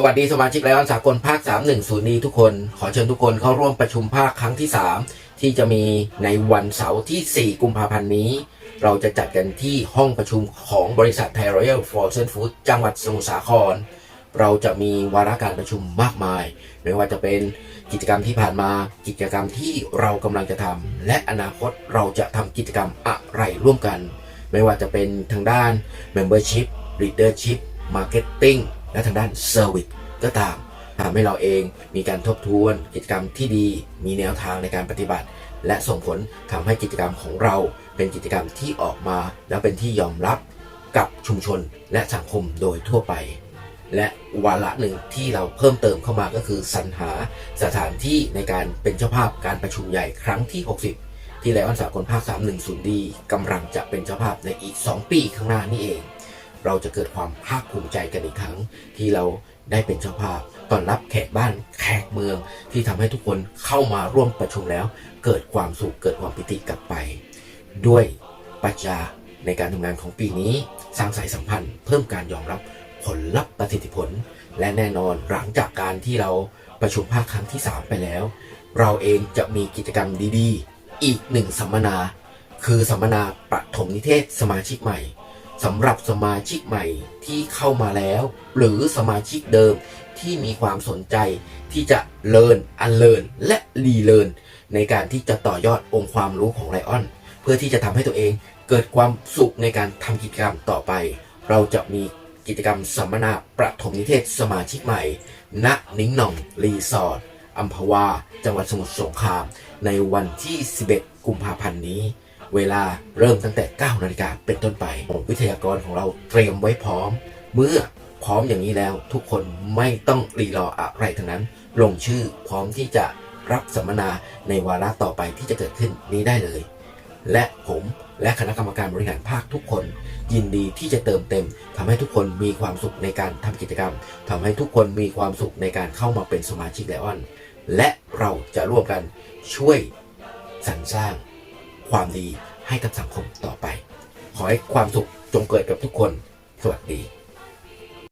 สวัสดีสมาชิกไลออนสากลภาค 310 นี้ทุกคน ขอเชิญทุกคนเข้าร่วมประชุมภาคครั้งที่ 3 ที่จะมีในวันเสาร์ที่ 4 กุมภาพันธ์นี้ เราจะจัดกันที่ห้องประชุมของบริษัทไทยรอยัลฟอรอเซนฟู้ดจังหวัดสมุทรสาคร เราจะมีวาระการประชุมมากมาย ไม่ว่าจะเป็นกิจกรรมที่ผ่านมากิจกรรมที่เรากำลังจะทำและอนาคตเราจะทำกิจกรรมอะไรร่วมกัน ไม่ว่าจะเป็นทางด้าน Membership Leadership Marketing และทางด้าน Service ก็ตามทำให้เราเองมีการทบทวนกิจกรรมที่ดี มีแนวทางในการปฏิบัติ และส่งผลทำให้กิจกรรมของเรา เป็นกิจกรรมที่ออกมา แล้วเป็นที่ยอมรับกับชุมชนและสังคมโดยทั่วไป และวาระหนึ่งที่เราเพิ่มเติมเข้ามาก็คือสรรหาสถานที่ในการเป็นเจ้าภาพการประชุมใหญ่ครั้งที่ 60 ที่ไลออนสากลภาค 310 ดีกำลังจะเป็นเจ้าภาพในอีก 2 ปีข้างหน้านี่เอง เราจะเกิดความภาคภูมิใจกันอีกครั้ง ที่เราได้เป็นเจ้าภาพต้อนรับแขกบ้านแขกเมือง ที่ทำให้ทุกคนเข้ามาร่วมประชุมแล้ว เกิดความสุขเกิดความปิติกลับไป ด้วยปรัชญาในการทำงานของปีนี้ สร้างสายสัมพันธ์ เพิ่มการยอมรับผลลัพธ์ประสิทธิผล และแน่นอนหลังจากการที่เราประชุมภาคครั้งที่ 3 ไปแล้ว เราเองจะมีกิจกรรมดีๆ อีกหนึ่งสัมมนา คือสัมมนาปฐมนิเทศสมาชิกใหม่ สำหรับสมาชิกใหม่ที่เข้ามาแล้ว หรือสมาชิกเดิมที่มีความสนใจที่จะเลินอันเลินและรีเลินในการที่จะต่อยอดองค์ความรู้ของไลออน เพื่อที่จะทำให้ตัวเองเกิดความสุขในการทำกิจกรรมต่อไป เราจะมีกิจกรรมสัมมนาประถมนิเทศสมาชิกใหม่ ณ นิ้งหน่อง รีสอร์ทอัมพวา จังหวัดสมุทรสงคราม ในวันที่ 11 กุมภาพันธ์นี้ เวลาเริ่มตั้งแต่ 9 นาฬิกาเป็นต้นไป วิทยากรของเราเตรียมไว้พร้อม เมื่อพร้อมอย่างนี้แล้ว ทุกคนไม่ต้องรีรออะไรทั้งนั้น ลงชื่อพร้อมที่จะรับสัมมนาในวาระต่อไปที่จะเกิดขึ้นนี้ได้เลย และผมและคณะกรรมการบริหารภาคทุกคน ยินดีที่จะเติมเต็มทำให้ทุกคนมีความสุขในการทำกิจกรรมทำให้ทุกคนมีความสุขในการเข้ามาเป็นสมาชิกไลออน และเราจะร่วมกันช่วยสรรสร้าง ความดีให้กับสังคมต่อไป ขอให้ความสุขจงเกิดกับทุกคน สวัสดี